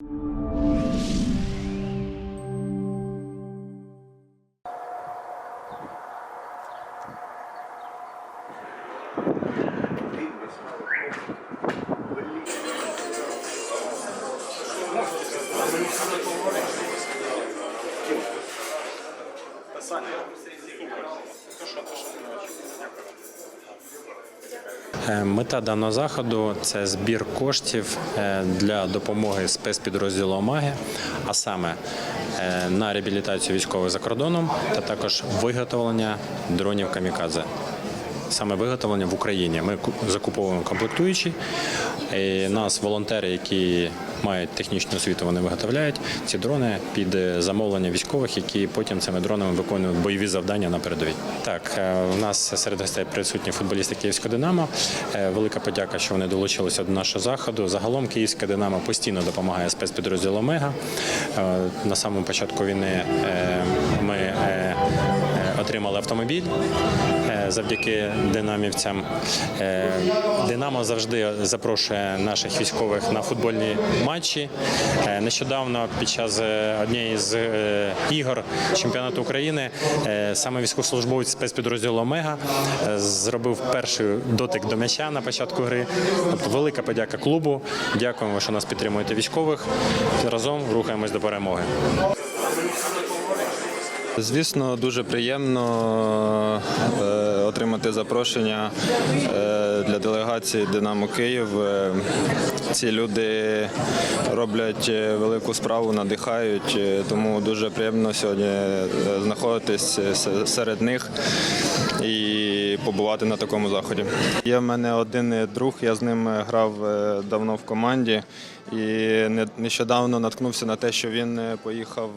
Е, Мета даного заходу це збір коштів е, для допомоги спецпідрозділу Омаги, а саме е, на реабілітацію військових за кордоном та також виготовлення дронів камікадзе. Саме виготовлення в Україні. Ми ку- закуповуємо комплектуючі. І нас волонтери, які мають технічну освіту, вони виготовляють ці дрони під замовлення військових, які потім цими дронами виконують бойові завдання на передовій. Так, е, у нас серед гостей присутні футболісти Київського Динамо. Е, Велика подяка, що вони долучилися до нашого заходу. Загалом Київське Динамо постійно допомагає спецпідрозділу Омега. Е, На самому початку війни ми отримали автомобіль е, завдяки динамівцям. Е, Динамо завжди запрошує наших військових на футбольні матчі. Е, Нещодавно під час однієї з ігор чемпіонату України саме військовослужбовець спецпідрозділу Омега зробив перший дотик до м'яча на початку гри. Тобто велика подяка клубу. Дякуємо, що нас підтримуєте військових. Разом рухаємось до перемоги. Звісно, дуже приємно е, отримати запрошення е, для делегації Динамо Київ. Ці люди роблять е, велику справу, надихають, е, тому дуже приємно сьогодні е, знаходитись е, серед них і побувати на такому заході. Є в мене один друг, я з ним грав давно в команді. І нещодавно наткнувся на те, що він поїхав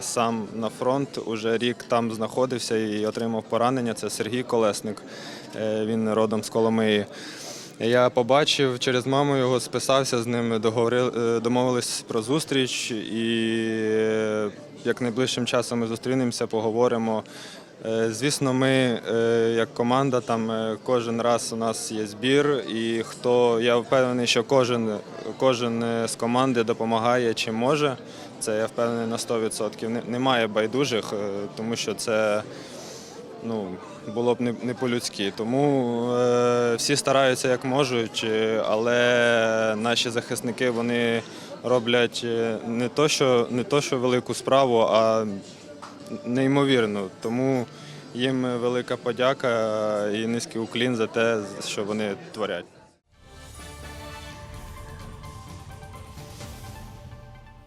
сам на фронт. Уже рік там знаходився і отримав поранення. Це Сергій Колесник. Він родом з Коломиї. Я побачив через маму його, списався з ним, е, домовились про зустріч, і е, як найближчим часом ми зустрінемося, поговоримо. Е, Звісно, ми як команда, там кожен раз у нас є збір, і хто я впевнений, що кожен, кожен з команди допомагає чим може. Це я впевнений на 100%. Немає байдужих, тому що це ну, було б не, не по-людськи. Тому е, всі стараються як можуть, е, але наші захисники вони роблять е, не то, що, не то, що велику справу, а неймовірно. Тому їм велика подяка і низький уклін за те, що вони творять.